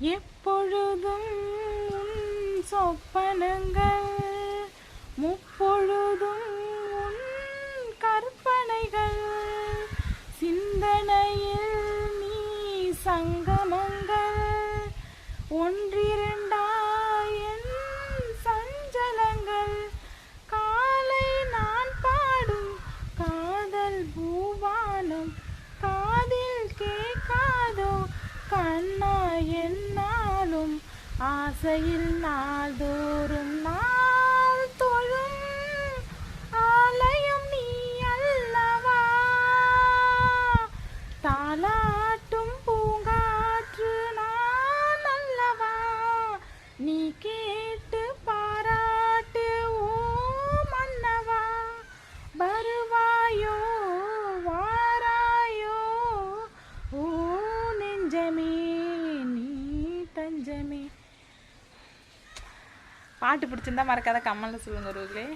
எப்பொழுதும் உன் சொப்பனங்கள் முப்பொழுதும் உன் கற்பனைகள். சிந்தனையில் நீ சங்கமங்கள் ஒன்றிரண்டு ஆசையில் நாள்தோறும் நாள் தொழும் ஆலயம் நீ அல்லவா? தாளாட்டும் பூங்காற்று நான் அல்லவா? நீ கேட்டு பாராட்டு ஓ மன்னவா வருவாயோ வாராயோ? ஓ நெஞ்சமே நீ தஞ்சமே. பாட்டு பிடிச்சிருந்தா மறக்காத கம்மல்ல சொல்லுங்க ஒருவர்களே